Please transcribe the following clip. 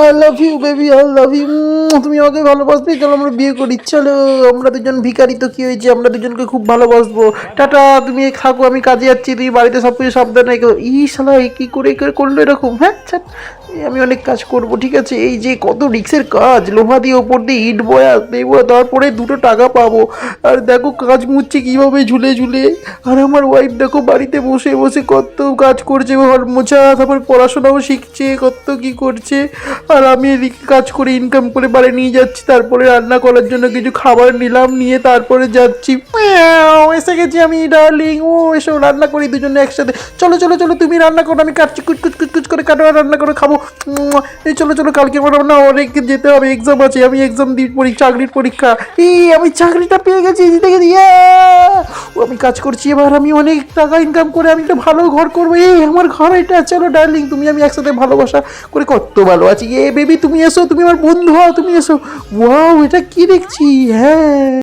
I love you baby I love you তুমি আমাকে ভালোবাসবে চলো আমরা বিয়ে করি। চলো, আমরা দুজন ভিখারি তো কি হয়েছে? আমরা দুজনকে খুব ভালোবাসবো। টাটা, তুমি থাকো আমি কাজে যাচ্ছি, তুমি বাড়িতে সব কিছু রেখো। ই কি করে করল এরকম? হ্যাঁ এই আমি অনেক কাজ করব, ঠিক আছে? এই যে কত রিক্সের কাজ, লোহা দিয়ে ওপর দিয়ে ইট বয়া, দেবো, তারপরে দুটো টাকা পাবো। আর দেখো, কাজ মুচ্ছে কীভাবে ঝুলে ঝুলে। আর আমার ওয়াইফ দেখো, বাড়িতে বসে বসে কত কাজ করছে মোছা, তারপর পড়াশোনাও শিখছে, কত কি করছে। আর আমি এদিকে কাজ করে ইনকাম করে বাড়ি নিয়ে যাচ্ছি, তারপরে রান্না করার জন্য কিছু খাবার নিলাম, নিয়ে তারপরে যাচ্ছি। এসে গেছি আমি ডার্লিং ও, এসো, রান্না করি দুজনে একসাথে। চলো চলো চলো, তুমি রান্না করো, আমি কাটছি, কুচ কুচ কুচ করে কাটো রান্না করে খাব। এই চলো চলো, কালকে আমার না অনেক যেতে হবে এক্সাম আছে, আমি এক্সাম দিই, পরীক্ষা, চাকরির পরীক্ষা। এই, আমি চাকরিটা পেয়ে গেছি জিতে গেছি yeah! আমি কাজ করছি, এবার আমি অনেক টাকা ইনকাম করে আমি একটা ভালো ঘর করব। এই, আমার ঘর এটা, চলো ডার্লিং তুমি আমি একসাথে ভালোবাসা করে কত ভালো আছি। এ বেবি তুমি এসো, তুমি আমার বন্ধু হও, তুমি এসো। ওয়াও এটা কি দেখছি? হ্যাঁ।